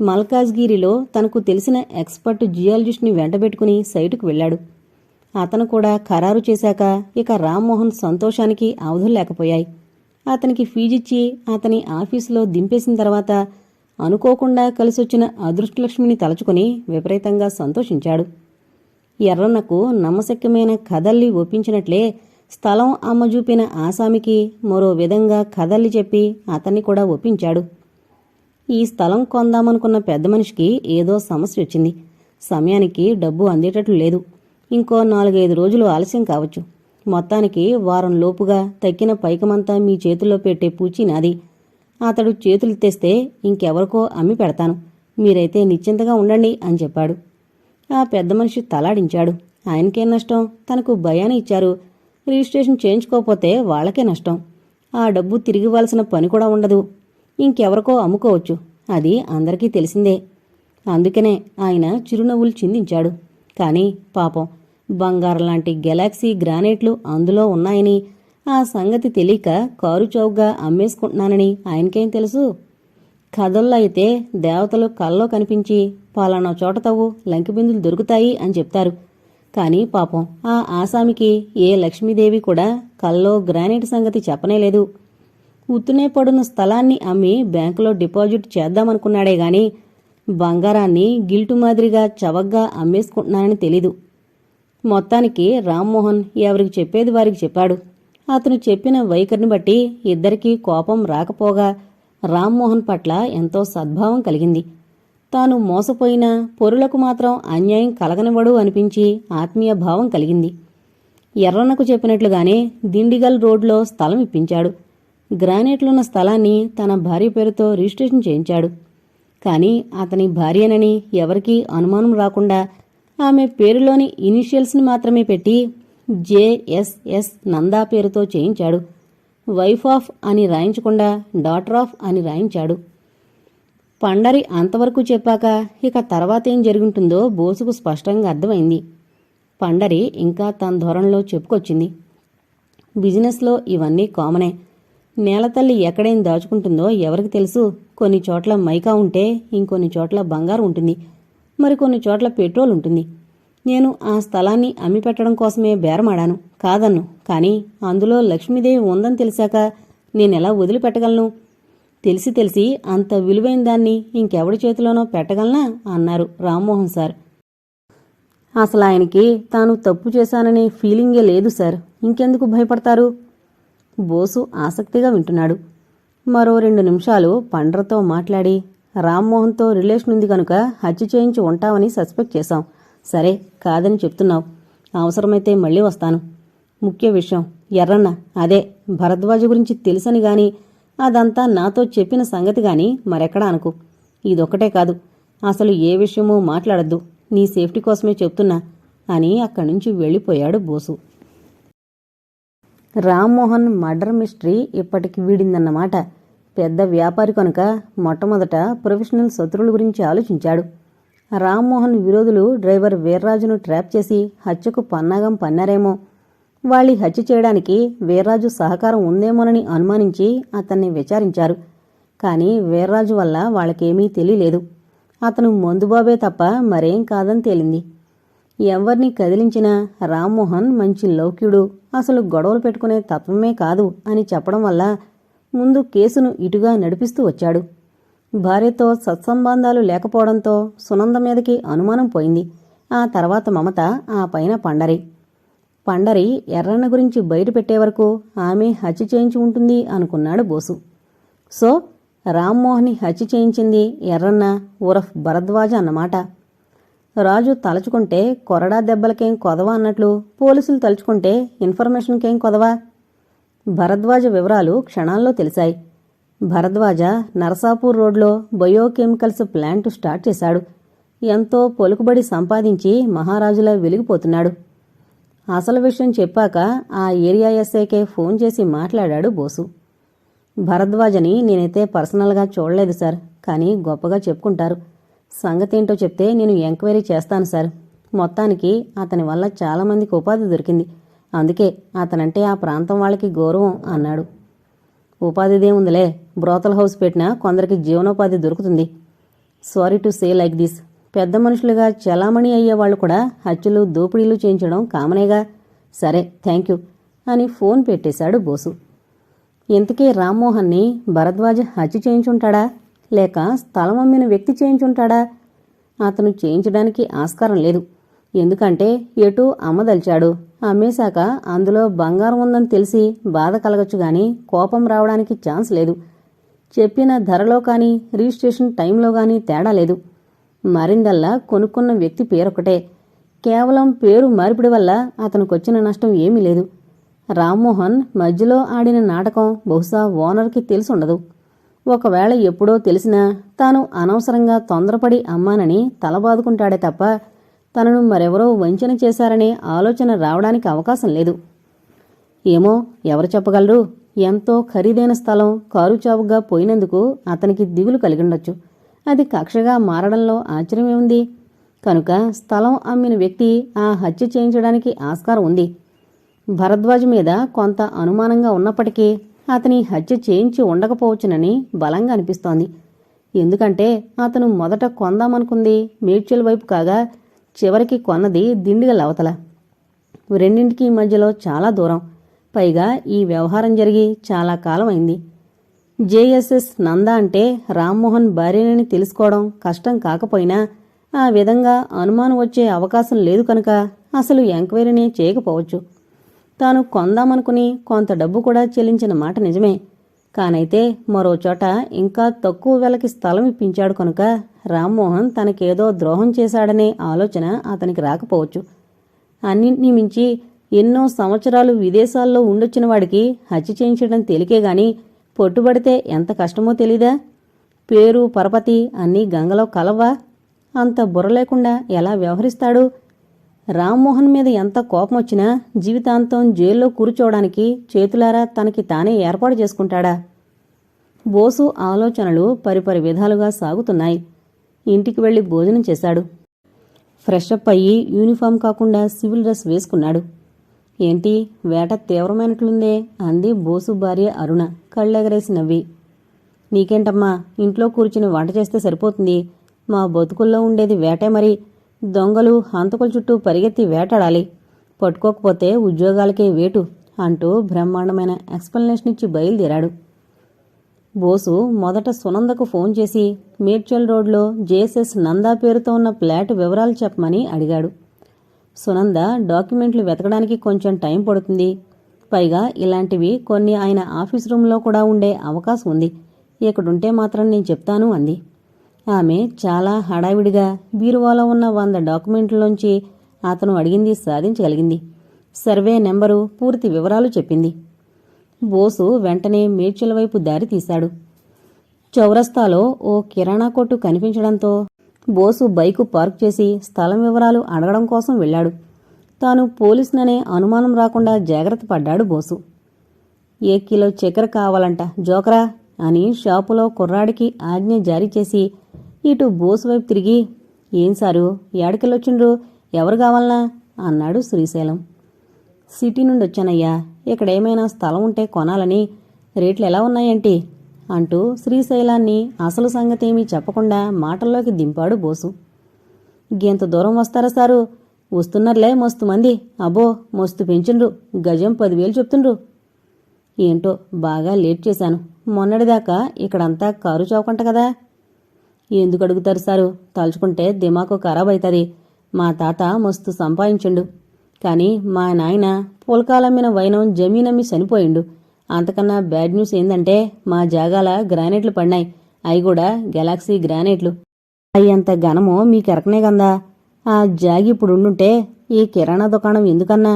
మల్కాజ్గిరిలో తనకు తెలిసిన ఎక్స్పర్ట్ జియాలజిస్ట్ని వెంటబెట్టుకుని సైటుకు వెళ్ళాడు. అతను కూడా ఖరారు చేశాక ఇక రామ్మోహన్ సంతోషానికి అవధులు లేకపోయాయి. అతనికి ఫీజిచ్చి అతని ఆఫీసులో దింపేసిన తర్వాత అనుకోకుండా కలిసొచ్చిన అదృష్టలక్ష్మిని తలుచుకుని విపరీతంగా సంతోషించాడు. ఎర్రన్నకు నమ్మశక్యమైన కథల్ని ఒప్పించినట్లే స్థలం అమ్మ చూపిన ఆసామికి మరో విధంగా కథల్ని చెప్పి అతన్ని కూడా ఒప్పించాడు. ఈ స్థలం కొందామనుకున్న పెద్ద మనిషికి ఏదో సమస్య వచ్చింది. సమయానికి డబ్బు అందేటట్లు లేదు. ఇంకో నాలుగైదు రోజులు ఆలస్యం కావచ్చు. మొత్తానికి వారం లోపుగా తక్కిన పైకమంతా మీ చేతుల్లో పెట్టే పూచి నాది. అతడు చేతులు తెస్తే ఇంకెవరికో అమ్మి పెడతాను. మీరైతే నిశ్చింతగా ఉండండి అని చెప్పాడు. ఆ పెద్ద మనిషి తలాడించాడు. ఆయనకేం నష్టం తనకు భయాన్ని ఇచ్చారు. రిజిస్ట్రేషన్ చేయించుకోకపోతే వాళ్ళకే నష్టం. ఆ డబ్బు తిరిగివ్వాల్సిన పని కూడా ఉండదు. ఇంకెవరికో అమ్ముకోవచ్చు. అది అందరికీ తెలిసిందే. అందుకనే ఆయన చిరునవ్వులు చిందించాడు. కానీ పాపం బంగారం లాంటి గెలాక్సీ గ్రానైట్లు అందులో ఉన్నాయని ఆ సంగతి తెలియక కారు చౌకగా అమ్మేసుకుంటున్నానని ఆయనకేం తెలుసు? కథల్లో అయితే దేవతలు కల్లో కనిపించి పలానా చోట తవ్వు లంకిబిందులు దొరుకుతాయి అని చెప్తారు. కానీ పాపం ఆ ఆసామికి ఏ లక్ష్మీదేవి కూడా కల్లో గ్రానైట్ సంగతి చెప్పనేలేదు ఉత్తునే పడున్న స్థలాన్ని అమ్మి బ్యాంకులో డిపాజిట్ చేద్దామనుకున్నాడే గాని బంగారాన్ని గిల్టు మాదిరిగా చవగ్గా అమ్మేసుకుంటున్నానని తెలీదు. మొత్తానికి రామ్మోహన్ ఎవరికి చెప్పేది వారికి చెప్పాడు. అతను చెప్పిన వైఖరిని బట్టి ఇద్దరికీ కోపం రాకపోగా రామ్మోహన్ పట్ల ఎంతో సద్భావం కలిగింది. తాను మోసపోయిన పొరులకు మాత్రం అన్యాయం కలగనివ్వడు అనిపించి ఆత్మీయ భావం కలిగింది. ఎర్రన్నకు చెప్పినట్లుగానే దిండిగల్ రోడ్లో స్థలం ఇప్పించాడు. గ్రానైట్లున్న స్థలాన్ని తన భార్య పేరుతో రిజిస్ట్రేషన్ చేయించాడు. కానీ అతని భార్యనని ఎవరికీ అనుమానం రాకుండా ఆమె పేరులోని ఇనిషియల్స్ని మాత్రమే పెట్టి జేఎస్ఎస్ నందా పేరుతో చేయించాడు. వైఫ్ ఆఫ్ అని రాయించకుండా డాటర్ ఆఫ్ అని రాయించాడు. పండరి అంతవరకు చెప్పాక ఇక తర్వాత ఏం జరుగుంటుందో బోసుకు స్పష్టంగా అర్థమైంది. పండరి ఇంకా తన ధోరణిలో చెప్పుకొచ్చింది. బిజినెస్లో ఇవన్నీ కామనే. నేలతల్లి ఎక్కడైనా దాచుకుంటుందో ఎవరికి తెలుసు? కొన్ని చోట్ల మైకా ఉంటే ఇంకొన్ని చోట్ల బంగారం ఉంటుంది. మరికొన్ని చోట్ల పెట్రోల్ ఉంటుంది. నేను ఆ స్థలాన్ని అమ్మి పెట్టడం కోసమే బేరమాడాను. కాదన్ను. కానీ అందులో లక్ష్మీదేవి ఉందని తెలిసాక నేనెలా వదిలిపెట్టగలను? తెలిసి తెలిసి అంత విలువైన దాన్ని ఇంకెవడి చేతిలోనో పెట్టగలనా? అన్నారు రామ్మోహన్ సార్. అసలు ఆయనకి తాను తప్పు చేశాననే ఫీలింగే లేదు సార్. ఇంకెందుకు భయపడతారు? బోసు ఆసక్తిగా వింటున్నాడు. మరో రెండు నిమిషాలు పండ్రతో మాట్లాడి రామ్మోహన్తో రిలేషన్ ఉంది కనుక హత్య చేయించి ఉంటావని సస్పెక్ట్ చేశాం. సరే కాదని చెప్తున్నావు. అవసరమైతే మళ్ళీ వస్తాను. ముఖ్య విషయం ఎర్రన్న అదే భరద్వాజ గురించి తెలుసని గాని అదంతా నాతో చెప్పిన సంగతి గాని మరెక్కడా అనుకు. ఇదొక్కటే కాదు అసలు ఏ విషయమూ మాట్లాడద్దు నీ సేఫ్టీ కోసమే చెప్తున్నా అని అక్కడి నుంచి వెళ్ళిపోయాడు బోసు. రామ్మోహన్ మర్డర్ మిస్టరీ ఇప్పటికి వీడిందన్నమాట. పెద్ద వ్యాపారి కనుక మొట్టమొదట ప్రొఫెషనల్ శత్రువుల గురించి ఆలోచించాడు. రామ్మోహన్ విరోధులు డ్రైవర్ వీర్రాజును ట్రాప్ చేసి హత్యకు పన్నాగం పన్నారేమో. వాళ్ళి హత్య చేయడానికి వీర్రాజు సహకారం ఉందేమోనని అనుమానించి అతన్ని విచారించారు. కానీ వీర్రాజు వల్ల వాళ్ళకేమీ తెలియలేదు. అతను మందుబాబే తప్ప మరేం కాదని తేలింది. ఎవరిని కదిలించినా రామ్మోహన్ మంచి లౌక్యుడు. అసలు గొడవలు పెట్టుకునే తత్వమే కాదు అని చెప్పడం వల్ల ముందు కేసును ఇటుగా నడిపిస్తూ వచ్చాడు. భార్యతో సత్సంబంధాలు లేకపోవడంతో సునంద మీదకి అనుమానం పోయింది. ఆ తర్వాత మమత ఆ పైన పండరి. పండరి ఎర్రన్న గురించి బయటపెట్టే వరకు ఆమె హత్య చేయించి ఉంటుంది అనుకున్నాడు బోసు. సో రామ్మోహన్ని హత్య చేయించింది ఎర్రన్న ఉరఫ్ భరద్వాజ అన్నమాట. రాజు తలుచుకుంటే కొరడా దెబ్బలకేం కొదవా అన్నట్లు పోలీసులు తలుచుకుంటే ఇన్ఫర్మేషన్కేం కొదవా? భరద్వాజ వివరాలు క్షణాల్లో తెలిసాయి. భరద్వాజ నరసాపూర్ రోడ్లో బయోకెమికల్స్ ప్లాంట్ స్టార్ట్ చేశాడు. ఎంతో పొలుకుబడి సంపాదించి మహారాజులా వెలిగిపోతున్నాడు. అసలు విషయం చెప్పాక ఆ ఏరియా ఎస్ఐకే ఫోన్ చేసి మాట్లాడాడు బోసు. భరద్వాజని నేనైతే పర్సనల్గా చూడలేదు సార్ కానీ గొప్పగా చెప్పుకుంటారు. సంగతి ఏంటో చెప్తే నేను ఎంక్వైరీ చేస్తాను సార్. మొత్తానికి అతని వల్ల చాలామందికి ఉపాధి దొరికింది. అందుకే అతనంటే ఆ ప్రాంతం వాళ్ళకి గౌరవం అన్నాడు. ఉపాధిదేముందిలే బ్రోతల్ హౌస్ పెట్టినా కొందరికి జీవనోపాధి దొరుకుతుంది. Sorry to say like this. పెద్ద మనుషులుగా చలామణి అయ్యేవాళ్ళు కూడా హత్యలు దోపిడీలు చేయించడం కామనేగా. సరే థ్యాంక్ యూ అని ఫోన్ పెట్టేశాడు బోసు. ఇంతకీ రామ్మోహన్ని భరద్వాజ హత్య చేయించుంటాడా? లేక స్థలం అమ్మిన వ్యక్తి చేయించుంటాడా? అతను చేయించడానికి ఆస్కారం లేదు. ఎందుకంటే ఎటు అమ్మదలిచాడు. అమ్మేశాక అందులో బంగారం ఉందని తెలిసి బాధ కలగచ్చు గాని కోపం రావడానికి ఛాన్స్ లేదు. చెప్పిన ధరలో కానీ రిజిస్ట్రేషన్ టైంలో కానీ తేడా లేదు. మరిందల్లా కొనుక్కున్న వ్యక్తి పేరొకటే. కేవలం పేరు మార్పిడి వల్ల అతనికొచ్చిన నష్టం ఏమీ లేదు. రామ్మోహన్ మధ్యలో ఆడిన నాటకం బహుశా ఓనర్కి తెలిసుండదు. ఒకవేళ ఎప్పుడో తెలిసినా తాను అనవసరంగా తొందరపడి అమ్మానని తలబాదుకుంటాడే తప్ప తనను మరెవరో వంచన చేశారనే ఆలోచన రావడానికి అవకాశం లేదు. ఏమో ఎవరు చెప్పగలరు? ఎంతో ఖరీదైన స్థలం కారుచావుగా పోయినందుకు అతనికి దిగులు కలిగిండొచ్చు. అది కక్షగా మారడంలో ఆశ్చర్యమేముంది? కనుక స్థలం అమ్మిన వ్యక్తి ఆ హత్య చేయించడానికి ఆస్కారం ఉంది. భరద్వాజ్ మీద కొంత అనుమానంగా ఉన్నప్పటికీ అతని హత్య చేయించి ఉండకపోవచ్చునని బలంగా అనిపిస్తోంది. ఎందుకంటే అతను మొదట కొందామనుకుంది మేడ్చల్ వైపు కాగా చివరికి కొన్నది దిండుగల అవతల రెండింటికి మధ్యలో చాలా దూరం. పైగా ఈ వ్యవహారం జరిగి చాలా కాలం అయింది జేఎస్ఎస్ నందా అంటే రామ్మోహన్ భార్యనని తెలుసుకోవడం కష్టం కాకపోయినా ఆ విధంగా అనుమానం వచ్చే అవకాశం లేదు కనుక అసలు ఎంక్వైరీనే చేయకపోవచ్చు. తాను కొందామనుకుని కొంత డబ్బు కూడా చెల్లించిన మాట నిజమే. కానైతే మరోచోట ఇంకా తక్కువ వెలకి స్థలం ఇప్పించాడు కనుక రామ్మోహన్ తనకేదో ద్రోహం చేశాడనే ఆలోచన అతనికి రాకపోవచ్చు. అన్నింటినీ మించి ఎన్నో సంవత్సరాలు విదేశాల్లో ఉండొచ్చిన వాడికి హత్య చేయించడం తేలికే గాని పొట్టుబడితే ఎంత కష్టమో తెలీదా? పేరు పరపతి అన్నీ గంగలో కలవ్వా? అంత బుర్ర లేకుండా ఎలా వ్యవహరిస్తాడు? రామ్మోహన్ మీద ఎంత కోపం వచ్చినా జీవితాంతం జైల్లో కూర్చోవడానికి చేతులారా తనకి తానే ఏర్పాటు చేసుకుంటాడా? బోసు ఆలోచనలు పరిపరి విధాలుగా సాగుతున్నాయి. ఇంటికి వెళ్ళి భోజనం చేశాడు. ఫ్రెషప్ అయ్యి యూనిఫామ్ కాకుండా సివిల్ డ్రెస్ వేసుకున్నాడు. ఏంటి వేట తీవ్రమైనట్లుందే అంది బోసు భార్య అరుణ కళ్ళెగరేసి నవ్వి. నీకేంటమ్మా ఇంట్లో కూర్చుని వంట చేస్తే సరిపోతుంది. మా బతుకుల్లో ఉండేది వేటే మరి. దొంగలు హంతకుల చుట్టూ పరిగెత్తి వేటాడాలి. పట్టుకోకపోతే ఉద్యోగాలకే వేటు అంటూ బ్రహ్మాండమైన ఎక్స్ప్లెనేషన్ ఇచ్చి బయలుదేరాడు. బోసు మొదట సునందకు ఫోన్ చేసి మేడ్చల్ రోడ్లో జేఎస్ఎస్ నందా పేరుతో ఉన్న ఫ్లాట్ వివరాలు చెప్పమని అడిగాడు. సునంద డాక్యుమెంట్లు వెతకడానికి కొంచెం టైం పడుతుంది. పైగా ఇలాంటివి కొన్ని ఆయన ఆఫీస్ రూమ్లో కూడా ఉండే అవకాశం ఉంది. ఇక్కడుంటే మాత్రం నేను చెప్తాను అంది. ఆమె చాలా హడావిడిగా బీరువాలో ఉన్న వంద డాక్యుమెంట్లలోంచి అతను అడిగింది సాధించగలిగింది. సర్వే నెంబరు పూర్తి వివరాలు చెప్పింది. బోసు వెంటనే మేడ్చల వైపు దారి తీశాడు. చౌరస్తాలో ఓ కిరాణా కొట్టు కనిపించడంతో బోసు బైకు పార్క్ చేసి స్థలం వివరాలు అడగడం కోసం వెళ్ళాడు. తాను పోలీసుననే అనుమానం రాకుండా జాగ్రత్త పడ్డాడు బోసు. ఏ కిలో చక్కెర కావాలంట జోకరా అని షాపులో కుర్రాడికి ఆజ్ఞ జారీ చేసి ఇటు బోసు వైపు తిరిగి ఏం సారు ఏడకెళ్ళొచ్చిండ్రు? ఎవరు కావాలనా? అన్నాడు శ్రీశైలం. సిటీ నుండి వచ్చానయ్యా. ఇక్కడ ఏమైనా స్థలం ఉంటే కొనాలని. రేట్లు ఎలా ఉన్నాయంటే? అంటూ శ్రీశైలాన్ని అసలు సంగతేమీ చెప్పకుండా మాటల్లోకి దింపాడు బోసు. ఇంకెంత దూరం వస్తారా సారు? వస్తున్నారులే మస్తు మంది. అబ్బో మస్తు పెంచిండ్రు. గజం పదివేలు చెప్తుండ్రు. ఏంటో బాగా లేట్ చేశాను. మొన్నటిదాకా ఇక్కడంతా కారు చౌకంట కదా. ఎందుకు అడుగుతారు సారు? తలుచుకుంటే దిమాకు ఖరాబ్ అవుతుంది మా తాత మస్తు సంపాదించిండు. కానీ మా నాయన పుల్కాలమ్మిన వైనం జమీనమ్మి చనిపోయిండు. అంతకన్నా బ్యాడ్ న్యూస్ ఏందంటే మా జాగాల గ్రానైట్లు పడినాయి. అవి కూడా గెలాక్సీ గ్రానైట్లు. అయ్యంత ఘనము మీకెరకనే గందా? ఆ జాగి ఇప్పుడు ఉండుంటే ఈ కిరాణా దుకాణం ఎందుకన్నా?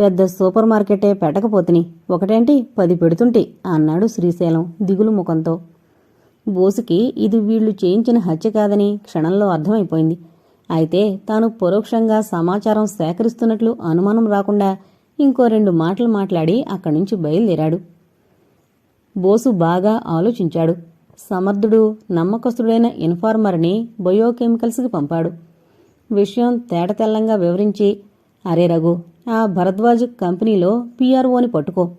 పెద్ద సూపర్ మార్కెటే పెట్టకపోతుని. ఒకటేంటి? పది పెడుతుంటి అన్నాడు శ్రీశైలం దిగులు ముఖంతో. బోసుకి ఇది వీళ్ళు చేయించిన హత్య కాదని క్షణంలో అర్థమైపోయింది. అయితే తాను పరోక్షంగా సమాచారం సేకరిస్తున్నట్లు అనుమానం రాకుండా ఇంకో రెండు మాటలు మాట్లాడి అక్కడి నుంచి బయలుదేరాడు. బోసు బాగా ఆలోచించాడు. సమర్థుడు నమ్మకస్తుడైన ఇన్ఫార్మర్ని బయోకెమికల్స్కి పంపాడు. విషయం తేటతెల్లంగా వివరించి అరే రఘు ఆ భరద్వాజ్ కంపెనీలో పీఆర్ఓని పట్టుకో.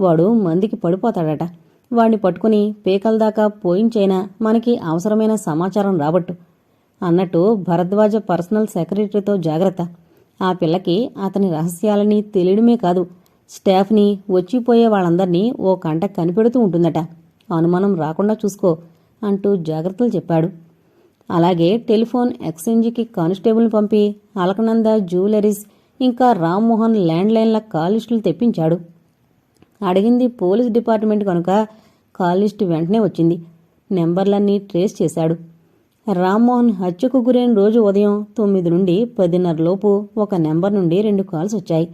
వాడు మందికి పడిపోతాడట. వాణ్ణి పట్టుకుని పేకల దాకా పోయించైనా మనకి అవసరమైన సమాచారం రాబట్టు. అన్నట్టు భరద్వాజ పర్సనల్ సెక్రటరీతో జాగ్రత్త. ఆ పిల్లకి అతని రహస్యాలని తెలియడమే కాదు స్టాఫ్ని వచ్చిపోయే వాళ్ళందర్నీ ఓ కంట కనిపెడుతూ ఉంటుందట. అనుమానం రాకుండా చూసుకో అంటూ జాగ్రత్తలు చెప్పాడు. అలాగే టెలిఫోన్ ఎక్స్చేంజికి కానిస్టేబుల్ని పంపి అలకనంద జ్యువెలరీస్ ఇంకా రామ్మోహన్ ల్యాండ్లైన్ల కాలిస్టులు తెప్పించాడు. అడిగింది పోలీస్ డిపార్ట్మెంట్ కనుక కాల్ లిస్ట్ వెంటనే వచ్చింది. నెంబర్లన్నీ ట్రేస్ చేశాడు. రామ్మోహన్ హత్యకు గురైన రోజు ఉదయం తొమ్మిది నుండి పదిన్నర లోపు ఒక నెంబర్ నుండి రెండు కాల్స్ వచ్చాయి.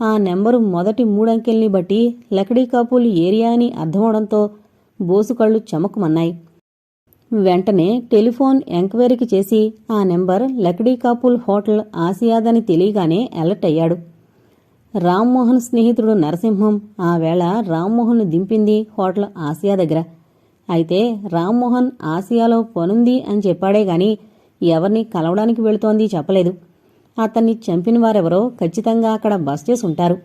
ఆ నెంబరు మొదటి మూడంకెల్ని బట్టి లకడీ కాపుల్ ఏరియా అని అర్థమవడంతో బోసు కళ్ళు చెమకమన్నాయి వెంటనే టెలిఫోన్ ఎంక్వైరీకి చేసి ఆ నెంబర్ లకడీకాపూల్ హోటల్ ఆసియాదని తెలియగానే అలర్ట్ అయ్యాడు. రామ్మోహన్ స్నేహితుడు నరసింహం ఆ వేళ రామ్మోహన్ను దింపింది హోటల్ ఆసియా దగ్గర. అయితే రామ్మోహన్ ఆసియాలో పనుంది అని చెప్పాడే గాని ఎవరిని కలవడానికి వెళుతోంది చెప్పలేదు. అతన్ని చంపిన వారెవరో ఖచ్చితంగా అక్కడ బస్ చేసి ఉంటారు.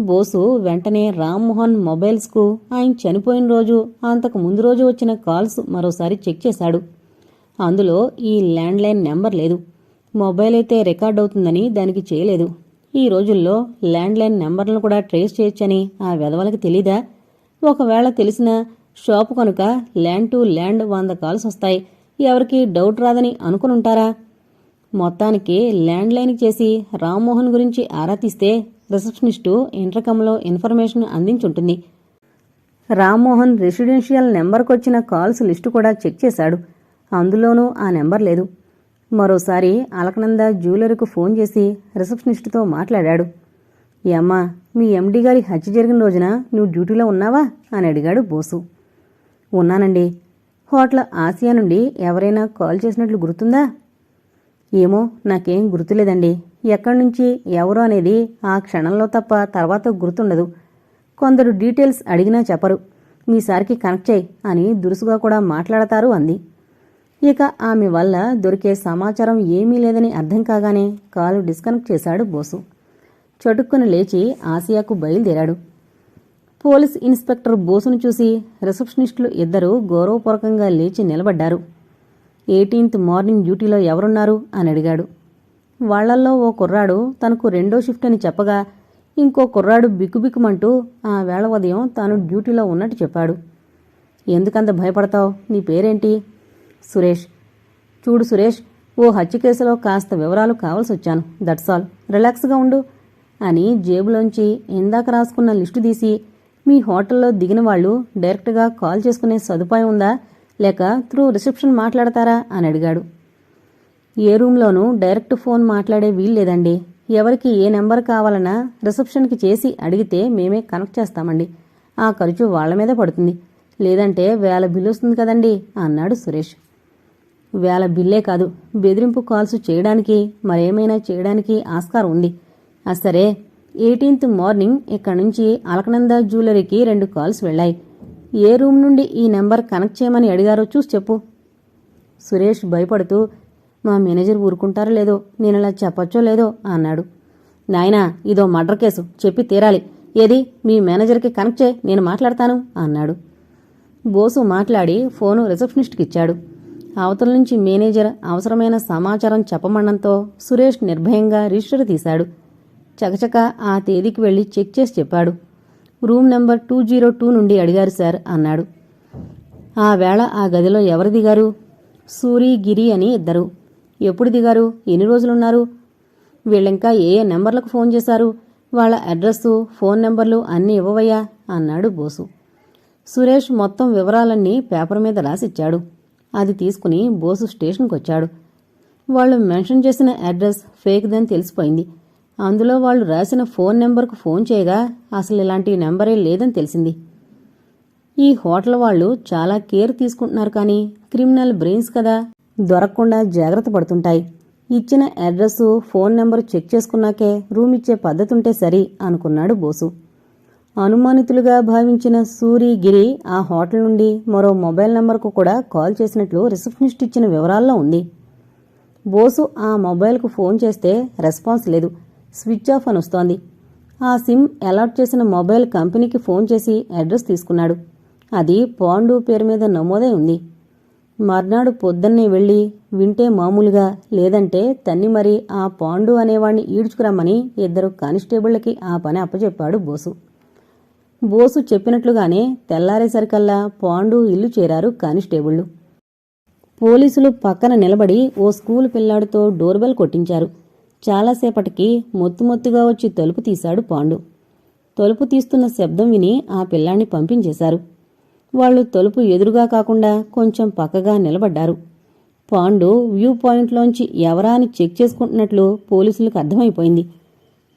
బోసు వెంటనే రామ్మోహన్ మొబైల్స్కు ఆయన చనిపోయిన రోజు అంతకు ముందు రోజు వచ్చిన కాల్స్ మరోసారి చెక్ చేశాడు. అందులో ఈ ల్యాండ్లైన్ నెంబర్ లేదు. మొబైల్ అయితే రికార్డ్ అవుతుందని దానికి చేయలేదు. ఈ రోజుల్లో ల్యాండ్లైన్ నెంబర్లను కూడా ట్రేస్ చేయొచ్చని ఆ వెధవలకి తెలీదా? ఒకవేళ తెలిసిన షాపు కనుక ల్యాండ్ టు ల్యాండ్ వంద కాల్స్ వస్తాయి. ఎవరికి డౌట్ రాదని అనుకునుంటారా? మొత్తానికి ల్యాండ్లైన్ చేసి రామ్మోహన్ గురించి ఆరా తీస్తే రిసెప్షనిస్టు ఇంటర్కమ్లో ఇన్ఫర్మేషన్ అందించుంటుంది. రామ్మోహన్ రెసిడెన్షియల్ నెంబర్కొచ్చిన కాల్స్ లిస్టు కూడా చెక్ చేశాడు. అందులోనూ ఆ నెంబర్ లేదు. మరోసారి అలకనంద జ్యూవెలర్కు ఫోన్ చేసి రిసెప్షనిస్ట్తో మాట్లాడాడు. ఏమ్మా మీ ఎండి గారి హత్య జరిగిన రోజున నువ్వు డ్యూటీలో ఉన్నావా? అని అడిగాడు బోసు. ఉన్నానండి. హోటల్ ఆసియా నుండి ఎవరైనా కాల్ చేసినట్లు గుర్తుందా? ఏమో నాకేం గుర్తులేదండి. ఎక్కడి నుంచి ఎవరు అనేది ఆ క్షణంలో తప్ప తర్వాత గుర్తుండదు. కొందరు డీటెయిల్స్ అడిగినా చెప్పరు. మీసారికి కనెక్ట్ చేయి అని దురుసుగా కూడా మాట్లాడతారు అంది. ఇక ఆమె వల్ల దొరికే సమాచారం ఏమీ లేదని అర్థం కాగానే కాలు డిస్కనెక్ట్ చేశాడు బోసు. చటుక్కున లేచి ఆసియాకు బయలుదేరాడు. పోలీస్ ఇన్స్పెక్టర్ బోసును చూసి రిసెప్షనిస్టులు ఇద్దరూ గౌరవపూర్వకంగా లేచి నిలబడ్డారు. ఎయిటీన్త్ మార్నింగ్ డ్యూటీలో ఎవరున్నారు అని అడిగాడు. వాళ్ళల్లో ఓ కుర్రాడు తనకు రెండో షిఫ్ట్ అని చెప్పగా ఇంకో కుర్రాడు బిక్కుబిక్కుమంటూ ఆ వేళ ఉదయం తాను డ్యూటీలో ఉన్నట్టు చెప్పాడు. ఎందుకంత భయపడతావు? నీ పేరేంటి? సురేష్. చూడు సురేష్ ఓ హత్య కేసులో కాస్త వివరాలు కావాల్సి వచ్చాను దట్స్ ఆల్. రిలాక్స్గా ఉండు అని జేబులోంచి ఇందాక రాసుకున్న లిస్టు తీసి మీ హోటల్లో దిగిన వాళ్ళు డైరెక్ట్గా కాల్ చేసుకునే సదుపాయం ఉందా? లేక త్రూ రిసెప్షన్ మాట్లాడతారా? అని అడిగాడు. ఏ రూమ్లోనూ డైరెక్ట్ ఫోన్ మాట్లాడే వీల్లేదండి ఎవరికి ఏ నెంబర్ కావాలన్నా రిసెప్షన్కి చేసి అడిగితే మేమే కనెక్ట్ చేస్తామండి. ఆ ఖర్చు వాళ్ళ మీద పడుతుంది. లేదంటే వేల బిల్లు వస్తుంది కదండి అన్నాడు సురేష్. వేల బిల్లే కాదు. బెదిరింపు కాల్స్ చేయడానికి మరేమైనా చేయడానికి ఆస్కారం ఉంది. ఆ సరే. ఎయిటీన్త్ మార్నింగ్ ఇక్కడ నుంచి అలకనంద జ్యువెలరీకి రెండు కాల్స్ వెళ్ళాయి. ఏ రూమ్ నుండి ఈ నెంబర్ కనెక్ట్ చేయమని అడిగారో చూసి చెప్పు. సురేష్ భయపడుతూ మా మేనేజర్ ఊరుకుంటారో లేదో నేను ఇలా చెప్పచ్చో లేదో అన్నాడు. నాయనా ఇదో మర్డర్ కేసు. చెప్పి తీరాలి. ఏది? మీ మేనేజర్కి కనెక్ట్ చేయి నేను మాట్లాడతాను అన్నాడు. బోసు మాట్లాడి ఫోను రిసెప్షనిస్ట్కి ఇచ్చాడు. అవతల నుంచి మేనేజర్ అవసరమైన సమాచారం చెప్పమండంతో సురేష్ నిర్భయంగా రిజిస్టర్ తీశాడు. చకచక ఆ తేదీకి వెళ్ళి చెక్ చేసి చెప్పాడు. Room number two zero two నుండి అడిగారు సార్ అన్నాడు. ఆ వేళ ఆ గదిలో ఎవరు దిగారు? సూరి గిరి అని ఇద్దరు. ఎప్పుడు దిగారు? ఎన్ని రోజులున్నారు? వీళ్ళింకా ఏ ఏ నెంబర్లకు ఫోన్ చేశారు? వాళ్ళ అడ్రస్సు ఫోన్ నెంబర్లు అన్నీ ఇవ్వవయ్యా అన్నాడు బోసు. సురేష్ మొత్తం వివరాలన్నీ పేపర్ మీద రాసిచ్చాడు. అది తీసుకుని బోసు స్టేషన్కి వచ్చాడు వాళ్ళు మెన్షన్ చేసిన అడ్రస్ ఫేక్దని తెలిసిపోయింది. అందులో వాళ్ళు రాసిన ఫోన్ నెంబర్కు ఫోన్ చేయగా అసలు ఇలాంటి నెంబరే లేదని తెలిసింది. ఈ హోటల్ వాళ్ళు చాలా కేర్ తీసుకుంటున్నారు కానీ క్రిమినల్ బ్రెయిన్స్ కదా దొరకకుండా జాగ్రత్త పడుతుంటాయి. ఇచ్చిన అడ్రస్ ఫోన్ నెంబర్ చెక్ చేసుకున్నాకే రూమ్ ఇచ్చే పద్ధతి ఉంటే సరి అనుకున్నాడు బోసు. అనుమానితులుగా భావించిన సూరి గిరి ఆ హోటల్ నుండి మరో మొబైల్ నెంబర్కు కూడా కాల్ చేసినట్లు రిసెప్షనిస్ట్ ఇచ్చిన వివరాల్లో ఉంది. బోసు ఆ మొబైల్కు ఫోన్ చేస్తే రెస్పాన్స్ లేదు. స్విచ్ ఆఫ్ అని వస్తోంది. ఆ సిమ్ అలాట్ చేసిన మొబైల్ కంపెనీకి ఫోన్ చేసి అడ్రస్ తీసుకున్నాడు. అది పాండు పేరు మీద నమోదై ఉంది. మర్నాడు పొద్దున్నే వెళ్ళి వింటే మామూలుగా లేదంటే తన్ని మరి ఆ పాండు అనేవాణ్ణి ఈడ్చుకురమ్మని ఇద్దరు కానిస్టేబుళ్ళకి ఆ పని అప్పచెప్పాడు బోసు. బోసు చెప్పినట్లుగానే తెల్లారేసరికల్లా పాండు ఇల్లు చేరారు కానిస్టేబుళ్ళు పోలీసులు పక్కన నిలబడి ఓ స్కూల్ పిల్లాడితో డోర్ బెల్ కొట్టించారు. చాలాసేపటికి మొత్తు మొత్తుగా వచ్చి తలుపు తీశాడు పాండు. తలుపు తీస్తున్న శబ్దం విని ఆ పిల్లాన్ని పంపించేశారు. వాళ్ళు తలుపు ఎదురుగా కాకుండా కొంచెం పక్కగా నిలబడ్డారు. పాండు వ్యూ పాయింట్లోంచి ఎవరా అని చెక్ చేసుకుంటున్నట్లు పోలీసులకు అర్థమైపోయింది.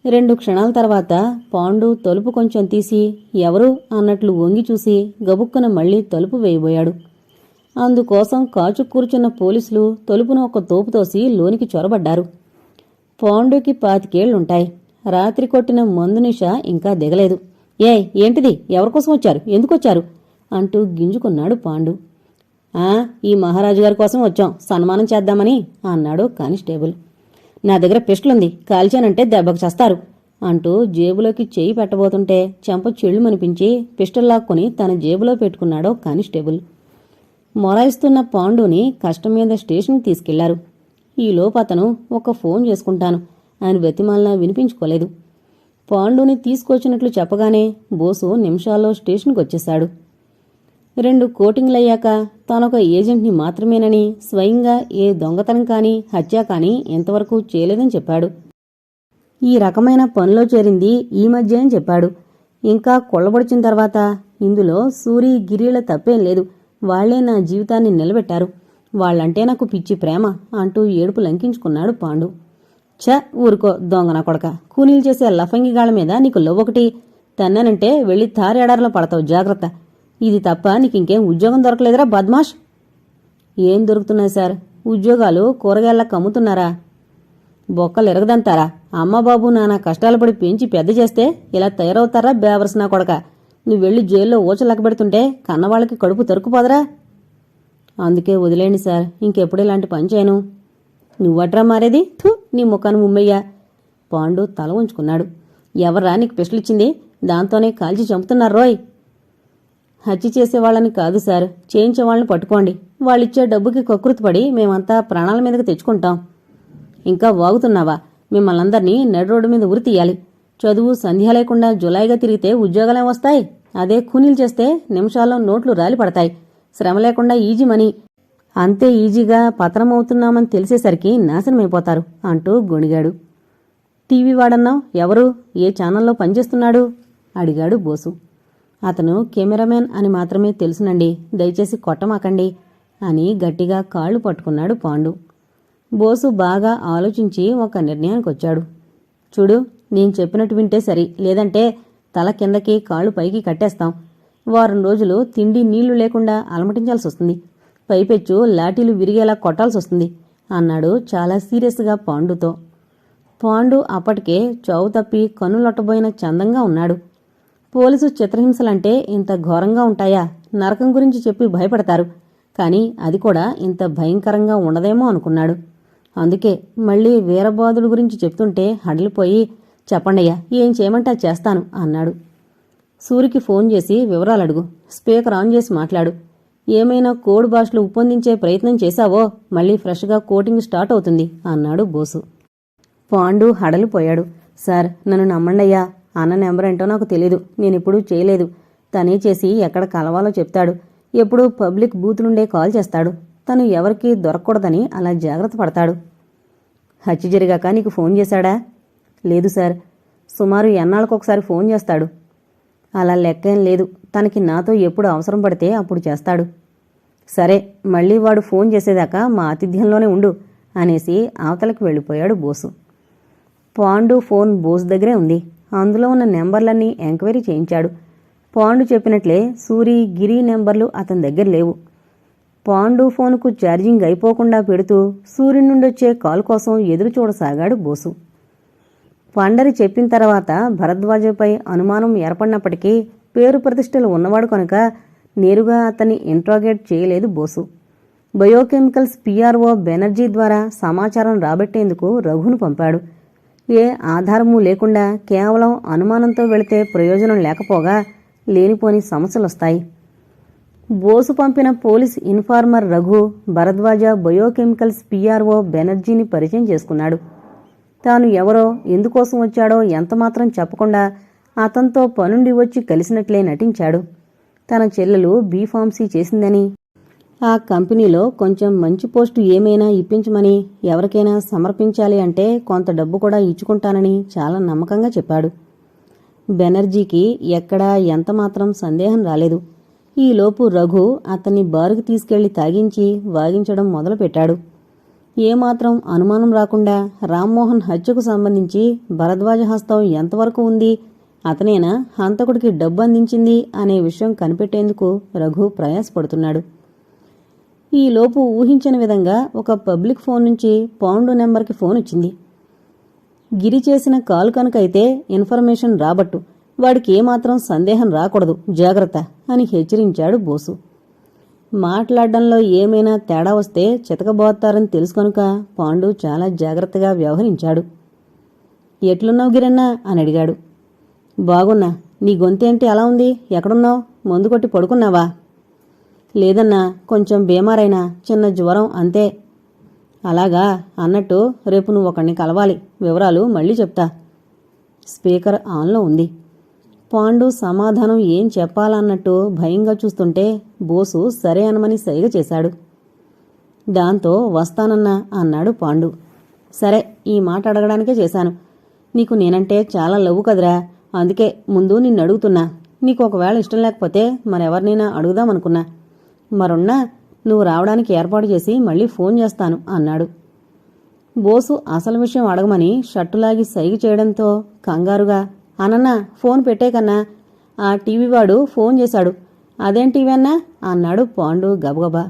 రెండు క్షణాల తర్వాత పాండు తలుపు కొంచెం తీసి ఎవరు? అన్నట్లు వంగి చూసి గబుక్కున మళ్ళీ తలుపు వేయబోయాడు. అందుకోసం కాచు కూర్చున్న పోలీసులు తలుపును ఒక తోపు తోసి లోనికి చొరబడ్డారు. పాండుకి పాతికేళ్ళుంటాయి. రాత్రి కొట్టిన మందు నిష ఇంకా దిగలేదు. ఏ ఏంటిది? ఎవరికోసం వచ్చారు? ఎందుకొచ్చారు అంటూ గింజుకున్నాడు పాండు. ఆ ఈ మహారాజు గారి కోసం వచ్చాం. సన్మానం చేద్దామని అన్నాడు కానిస్టేబుల్. నా దగ్గర పిస్టలుంది. కాల్చానంటే దెబ్బకు చస్తారు అంటూ జేబులోకి చేయి పెట్టబోతుంటే చెంప చెళ్ళుమనిపించి పిస్టల్ లాక్కొని తన జేబులో పెట్టుకున్నాడో కానిస్టేబుల్. మొరాయిస్తున్న పాండుని కష్టం మీద స్టేషన్కి తీసుకెళ్ళారు. ఈలోపు అతను ఒక ఫోన్ చేసుకుంటాను. ఆయన బతిమాలన వినిపించుకోలేదు. పాండుని తీసుకొచ్చినట్లు చెప్పగానే బోసు నిమిషాల్లో స్టేషన్కి వచ్చేశాడు. రెండు కోటింగ్లయ్యాక తానొక ఏజెంట్ని మాత్రమేనని స్వయంగా ఏ దొంగతనం కానీ హత్య కానీ ఇంతవరకు చేయలేదని చెప్పాడు. ఈ రకమైన పనిలో చేరింది ఈ మధ్య అని చెప్పాడు. ఇంకా కొల్లబొడిచిన తర్వాత ఇందులో సూరి గిరిల తప్పేం లేదు. వాళ్ళే నా జీవితాన్ని నిలబెట్టారు. వాళ్ళంటే నాకు పిచ్చి ప్రేమ అంటూ ఏడుపు లంకించుకున్నాడు పాండు. ఛ ఊరుకో దొంగన కొడక. కూనీలు చేసే లఫంగిగాళ్ళ మీద నీకు లవ్వొకటి. తన్నానంటే వెళ్ళి తారేడారిలో పడతావు జాగ్రత్త. ఇది తప్ప నీకు ఇంకేం ఉద్యోగం దొరకలేదురా బద్మాష్. ఏం దొరుకుతున్నాయి సార్? ఉద్యోగాలు కూరగాయలకు అమ్ముతున్నారా బొక్కలు ఎరగదంటారా? అమ్మ బాబు నాన్న కష్టాలు పడి పెంచి పెద్ద చేస్తే ఇలా తయారవుతారా బేవర్స్ నా కొడక? నువ్వు వెళ్ళి జైల్లో ఊచలక్క పెడుతుంటే కన్నవాళ్ళకి కడుపు తరుకుపోదరా అందుకే వదిలేండి సార్ ఇంకెప్పుడు ఇలాంటి పని చేయను. నువ్వట్రా మారేది? థూ నీ ముఖాన్ని ఉమ్మయ్యా పాండు తల ఉంచుకున్నాడు ఎవర్రా నీకు పిస్టల్ దాంతోనే కాల్చి చంపుతున్నారు రోయ్. హత్య చేసేవాళ్ళని కాదు సార్. చేయించే వాళ్ళని పట్టుకోండి. వాళ్ళిచ్చే డబ్బుకి కకృతిపడి మేమంతా ప్రాణాల మీదకి తెచ్చుకుంటాం. ఇంకా వాగుతున్నావా? మిమ్మల్ని అందరినీ నడి రోడ్డు మీద ఉరితీయాలి చదువు సంధ్య లేకుండా జులాయిగా తిరిగితే ఉద్యోగాలే వస్తాయి? అదే కూనీలు చేస్తే నిమిషాల్లో నోట్లు రాలి పడతాయి. శ్రమ లేకుండా ఈజీ మనీ. అంతే ఈజీగా పతనమవుతున్నామని తెలిసేసరికి నాశనమైపోతారు అంటూ గొణిగాడు. టీవీ వాడన్నావు? ఎవరు? ఏ ఛానల్లో పనిచేస్తున్నాడు? అడిగాడు బోసు. అతను కెమెరామెన్ అని మాత్రమే తెలుసునండి. దయచేసి కొట్టమాకండి అని గట్టిగా కాళ్ళు పట్టుకున్నాడు పాండు. బోసు బాగా ఆలోచించి ఒక నిర్ణయానికి వచ్చాడు చూడు నేను చెప్పినట్టు వింటే సరి. లేదంటే తల కిందకి కాళ్ళు పైకి కట్టేస్తాం. వారం రోజులు తిండి నీళ్ళు లేకుండా అలమటించాల్సి వస్తుంది పైపెచ్చు లాఠీలు విరిగేలా కొట్టాల్సి వస్తుంది అన్నాడు చాలా సీరియస్గా పాండుతో. పాండు అప్పటికే చావు తప్పి కన్నులొట్టబోయిన చందంగా ఉన్నాడు. పోలీసు చిత్రహింసలంటే ఇంత ఘోరంగా ఉంటాయా? నరకం గురించి చెప్పి భయపడతారు. కానీ అది కూడా ఇంత భయంకరంగా ఉండదేమో అనుకున్నాడు. అందుకే మళ్ళీ వీరబాదుల గురించి చెప్తుంటే హడలిపోయి చెప్పండయ్యా ఏం చేయమంటా చేస్తాను అన్నాడు. సూరికి ఫోన్ చేసి వివరాలు అడుగు స్పీకర్ ఆన్ చేసి మాట్లాడు. ఏమైనా కోడ్ భాషలు ఉప్పొందించే ప్రయత్నం చేశావో? మళ్ళీ ఫ్రెష్గా కోటింగ్ స్టార్ట్ అవుతుంది అన్నాడు బోసు. పాండు హడలిపోయాడు. సార్ నన్ను నమ్మండయ్యా. అన్న నెంబర్ ఏంటో నాకు తెలీదు. నేనెప్పుడూ చేయలేదు. తనే చేసి ఎక్కడ కలవాలో చెప్తాడు. ఎప్పుడూ పబ్లిక్ బూత్ నుండే కాల్ చేస్తాడు. తను ఎవరికీ దొరకకూడదని అలా జాగ్రత్త పడతాడు. హత్య జరిగాక నీకు ఫోన్ చేశాడా? లేదు సార్. సుమారు ఎన్నాళ్ళకొకసారి ఫోన్ చేస్తాడు. అలా లెక్కేం లేదు. తనకి నాతో ఎప్పుడు అవసరం పడితే అప్పుడు చేస్తాడు. సరే మళ్ళీ వాడు ఫోన్ చేసేదాకా మా ఆతిథ్యంలోనే ఉండు అనేసి అవతలకి వెళ్ళిపోయాడు బోసు. పాండు ఫోన్ బోస్ దగ్గరే ఉంది. అందులో ఉన్న నెంబర్లన్నీ ఎంక్వైరీ చేయించాడు. పాండు చెప్పినట్లే సూరి గిరి నెంబర్లు అతని దగ్గర లేవు. పాండు ఫోన్కు ఛార్జింగ్ అయిపోకుండా పెడుతూ సూర్యుని నుండి వచ్చే కాల్ కోసం ఎదురు చూడసాగాడు బోసు. పండరి చెప్పిన తర్వాత భరద్వాజపై అనుమానం ఏర్పడినప్పటికీ పేరు ప్రతిష్టలు ఉన్నవాడు కనుక నేరుగా అతన్ని ఇంట్రాగేట్ చేయలేదు బోసు. బయోకెమికల్స్ పిఆర్ఓ బెనర్జీ ద్వారా సమాచారం రాబట్టేందుకు రఘును పంపాడు. ఏ ఆధారము లేకుండా కేవలం అనుమానంతో వెళితే ప్రయోజనం లేకపోగా లేనిపోని సమస్యలొస్తాయి. బోసు పంపిన police informer Raghu Bharadwaj biochemicals PRO బెనర్జీని పరిచయం చేసుకున్నాడు. తాను ఎవరో ఎందుకోసం వచ్చాడో ఎంతమాత్రం చెప్పకుండా అతనితో పనుండి వచ్చి కలిసినట్లే నటించాడు. తన చెల్లెలు బీఫార్మసీ చేసిందని ఆ కంపెనీలో కొంచెం మంచి పోస్టు ఏమైనా ఇప్పించమని ఎవరికైనా సమర్పించాలి అంటే కొంత డబ్బు కూడా ఇచ్చుకుంటానని చాలా నమ్మకంగా చెప్పాడు. బెనర్జీకి ఎక్కడా ఎంతమాత్రం సందేహం రాలేదు. ఈలోపు రఘు అతన్ని బారుకు తీసుకెళ్ళి తాగించి వాగించడం మొదలుపెట్టాడు. ఏమాత్రం అనుమానం రాకుండా రామ్మోహన్ హత్యకు సంబంధించి భరద్వాజ హస్తం ఎంతవరకు ఉంది అతనేనా హంతకుడికి డబ్బు అందించింది అనే విషయం కనిపెట్టేందుకు రఘు ప్రయాసపడుతున్నాడు. ఈలోపు ఊహించిన విధంగా ఒక పబ్లిక్ ఫోన్ నుంచి పౌండు నెంబర్కి ఫోన్ వచ్చింది. గిరి చేసిన కాల్ కనుకైతే ఇన్ఫర్మేషన్ రాబట్టు. వాడికి ఏమాత్రం సందేహం రాకూడదు. జాగ్రత్త అని హెచ్చరించాడు బోసు. మాట్లాడడంలో ఏమైనా తేడా వస్తే చితకబోతారని తెలుసు కనుక పాండు చాలా జాగ్రత్తగా వ్యవహరించాడు. ఎట్లున్నావు గిరన్నా? అని అడిగాడు. బాగున్నా నీ గొంతేంటి అలా ఉంది? ఎక్కడున్నావు? మందు కొట్టి పడుకున్నావా? లేదన్నా కొంచెం బీమారైనా చిన్న జ్వరం అంతే. అలాగా అన్నట్టు రేపు నువ్వు ఒకడిని కలవాలి. వివరాలు మళ్ళీ చెప్తా. స్పీకర్ ఆన్లో ఉంది. పాండు సమాధానం ఏం చెప్పాలన్నట్టు భయంగా చూస్తుంటే బోసు సరే అనమని సైగ చేశాడు. దాంతో వస్తానన్నా అన్నాడు పాండు. సరే ఈ మాట అడగడానికే చేశాను. నీకు నేనంటే చాలా లవ్వు కదరా. అందుకే ముందు నిన్ను అడుగుతున్నా నీకు ఒకవేళ ఇష్టం లేకపోతే మరెవరినైనా అడుగుదామనుకున్నా. మరున్నా నువ్వు రావడానికి ఏర్పాటు చేసి మళ్ళీ ఫోన్ చేస్తాను అన్నాడు. బోసు అసలు విషయం అడగమని షట్టులాగి సైగి చేయడంతో కంగారుగా అనన్నా ఫోన్ పెట్టే కన్నా ఆ టీవీ వాడు ఫోన్ చేశాడు. అదేం టీవీ అన్నా? అన్నాడు పాండు గబగబా.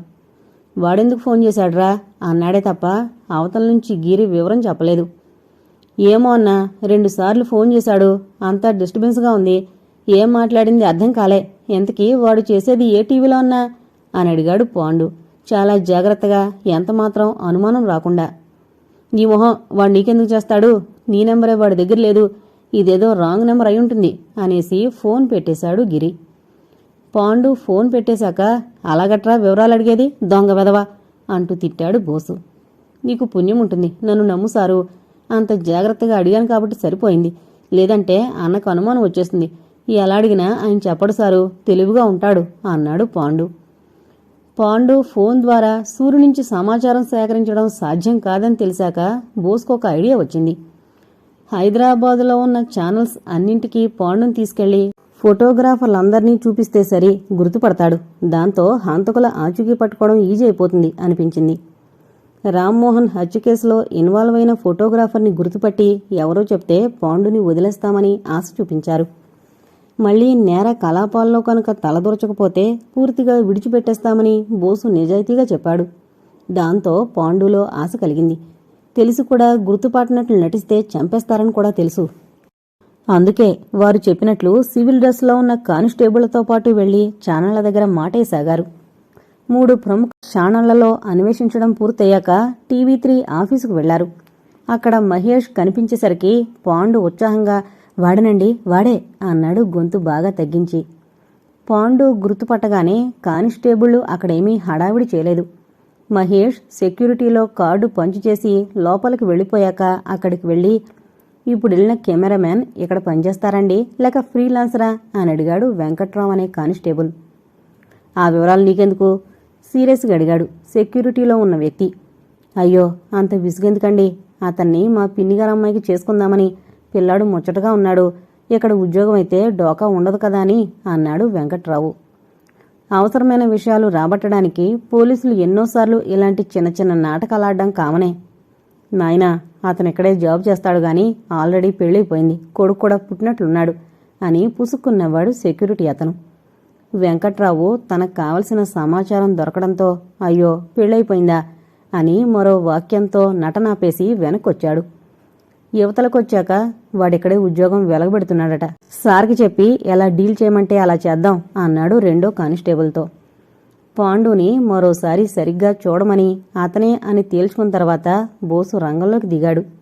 వాడెందుకు ఫోన్ చేశాడురా? అన్నాడే తప్ప అవతల నుంచి గీరి వివరం చెప్పలేదు. ఏమో అన్నా రెండుసార్లు ఫోన్ చేశాడు. అంతా డిస్టర్బెన్స్గా ఉంది. ఏం మాట్లాడింది అర్థం కాలే. ఎంతకీ వాడు చేసేది ఏ టీవీలో అన్నా? అని అడిగాడు పాండు. చాలా జాగ్రత్తగా ఎంతమాత్రం అనుమానం రాకుండా. నీ మొహం వాడు నీకెందుకు చేస్తాడు? నీ నెంబరే వాడి దగ్గర లేదు. ఇదేదో రాంగ్ నెంబర్ అయి ఉంటుంది అనేసి ఫోన్ పెట్టేశాడు గిరి. పాండు ఫోన్ పెట్టేశాక అలాగట్రా వివరాలు అడిగేది? దొంగ వెదవా అంటూ తిట్టాడు బోసు. నీకు పుణ్యం ఉంటుంది. నన్ను నమ్ము సారు. అంత జాగ్రత్తగా అడిగాను కాబట్టి సరిపోయింది. లేదంటే అన్నకు అనుమానం వచ్చేస్తుంది. ఎలా అడిగినా ఆయన చెప్పడు సారు. తెలివిగా ఉంటాడు అన్నాడు పాండు. పాండు ఫోన్ ద్వారా సూర్యు నుంచి సమాచారం సేకరించడం సాధ్యం కాదని తెలిసాక బోస్కు ఒక ఐడియా వచ్చింది. హైదరాబాదులో ఉన్న ఛానల్స్ అన్నింటికీ పాండును తీసుకెళ్ళి ఫోటోగ్రాఫర్లందరినీ చూపిస్తే సరి గుర్తుపడతాడు. దాంతో హంతకుల ఆచూకీ పట్టుకోవడం ఈజీ అయిపోతుంది అనిపించింది. రామ్మోహన్ హత్య కేసులో ఇన్వాల్వ్ అయిన ఫోటోగ్రాఫర్ని గుర్తుపట్టి ఎవరో చెప్తే పాండుని వదిలేస్తామని ఆశ చూపించారు. మళ్ళీ నేర కలాపాల్లో కనుక తలదొరచకపోతే పూర్తిగా విడిచిపెట్టేస్తామని బోసు నిజాయితీగా చెప్పాడు. దాంతో పాండులో ఆశ కలిగింది. తెలిసి కూడా గుర్తుపాటినట్లు నటిస్తే చంపేస్తారని కూడా తెలుసు. అందుకే వారు చెప్పినట్లు సివిల్ డ్రెస్లో ఉన్న కానిస్టేబుళ్ళతో పాటు వెళ్ళి ఛానళ్ళ దగ్గర మాటేసాగారు మూడు ప్రముఖ ఛానళ్ళలో అన్వేషించడం పూర్తయ్యాక టీవీ త్రీ ఆఫీసుకు వెళ్ళారు. అక్కడ మహేష్ కనిపించేసరికి పాండు ఉత్సాహంగా వాడనండి వాడే అన్నాడు గొంతు బాగా తగ్గించి. పాండు గుర్తుపట్టగానే కానిస్టేబుళ్ళు అక్కడేమీ హడావిడి చేయలేదు. మహేష్ సెక్యూరిటీలో కార్డు పంచు చేసి లోపలికి వెళ్ళిపోయాక అక్కడికి వెళ్ళి ఇప్పుడు వెళ్ళిన కెమెరామ్యాన్ ఇక్కడ పనిచేస్తారండి లేక ఫ్రీలాన్సరా? అని అడిగాడు వెంకట్రావు అనే కానిస్టేబుల్. ఆ వివరాలు నీకెందుకు? సీరియస్గా అడిగాడు సెక్యూరిటీలో ఉన్న వ్యక్తి. అయ్యో అంత విసుగెందుకండి? అతన్ని మా పిన్నిగారమ్మాయికి చేసుకుందామని పిల్లాడు ముచ్చటగా ఉన్నాడు. ఇక్కడ ఉద్యోగం అయితే డోకా ఉండదు కదా అని అన్నాడు వెంకట్రావు. అవసరమైన విషయాలు రాబట్టడానికి పోలీసులు ఎన్నోసార్లు ఇలాంటి చిన్న చిన్న నాటకాలాడడం కామనే. నాయనా అతను ఇక్కడే జాబ్ చేస్తాడు గాని ఆల్రెడీ పెళ్ళైపోయింది. కొడుకు కూడా పుట్టినట్లున్నాడు అని పుసుక్కున్నవాడు సెక్యూరిటీ అతను. వెంకట్రావు తనకు కావలసిన సమాచారం దొరకడంతో అయ్యో పెళ్ళైపోయిందా అని మరో వాక్యంతో నటనాపేసి వెనక్కొచ్చాడు. యువతలకొచ్చాక వాడిక్కడే ఉద్యోగం వెలగబెడుతున్నాడట. సార్కి చెప్పి ఎలా డీల్ చేయమంటే అలా చేద్దాం అన్నాడు రెండో కానిస్టేబుల్తో. పాండుని మరోసారి సరిగ్గా చూడమని అతనే అని తేల్చుకున్న తర్వాత బోసు రంగంలోకి దిగాడు.